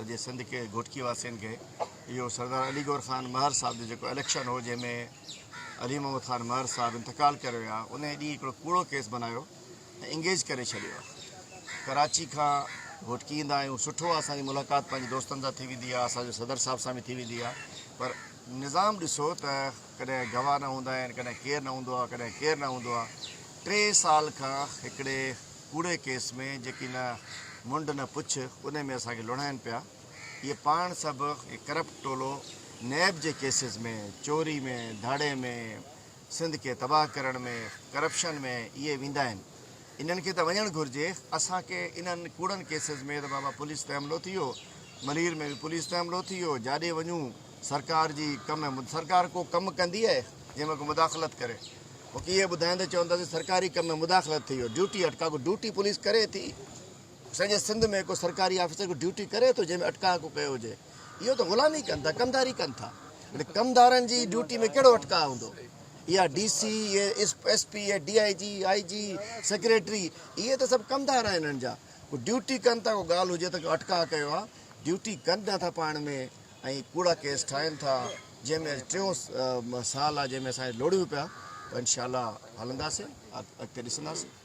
सॼे सिंध खे घोटकी वासियुनि खे इहो सरदार अली गौर ख़ान महर साहिब जो जेको इलेक्शन हो जंहिंमें अली मोहम्मद ख़ान महर साहिबु इंतकाल करे कूड़ो केस बनायो ऐं इंगेज करे कराची खां घोटकी ईंदा आहियूं, सुठो आहे मुलाक़ात पंहिंजे दोस्तनि सां थी वेंदी आहे सदर साहिब सां बि थी पर निज़ाम ॾिसो त कॾहिं गवाह न हूंदा आहिनि, कॾहिं न हूंदो आहे कॾहिं न हूंदो टे साल खां हिकिड़े कूड़े केस में जेकी न मुंड न पुछ उन में असांखे लुणाइनि पिया। इहे पाण सभु करप्ट टोलो, नैब जे केसिस में, चोरी में, धाड़े में, सिंध खे तबाह करण में, करप्शन में, इहे वेंदा आहिनि। इन्हनि घुरिजे। असांखे इन्हनि कूड़नि केसिस में त बाबा पुलिस ते हमिलो थी मरीर में बि पुलिस ते हमिलो थी वियो वञूं, सरकार जी कमु, सरकार को कमु कंदी आहे जंहिंमें को मुदाख़लत करे। पोइ कीअं ॿुधाईंदे चवंदासीं, सरकारी कम में मुदाख़लत थी ड्यूटी अटका, को ड्यूटी पुलिस करे थी। सॼे सिंध में को सरकारी ऑफिसर को ड्यूटी करे थो, जंहिंमें अटका को कयो हुजे। इहो त ग़ुलामी कनि था, कमदारी कनि था। कमदारनि जी ड्यूटी में कहिड़ो अटका हूंदो? या डी सी इहे एस पी इहे D I G I G secretary इहे त सभु कमदार आहिनि जा। को ड्यूटी कनि था, को ॻाल्हि हुजे त अटका कयो ड्यूटी कनि नथा पाण में कूड़ा केस ठाहिनि था, जंहिंमें टियों साल आहे, जंहिंमें असांखे लोड़ियूं पिया। अॻिते ॾिसंदासीं।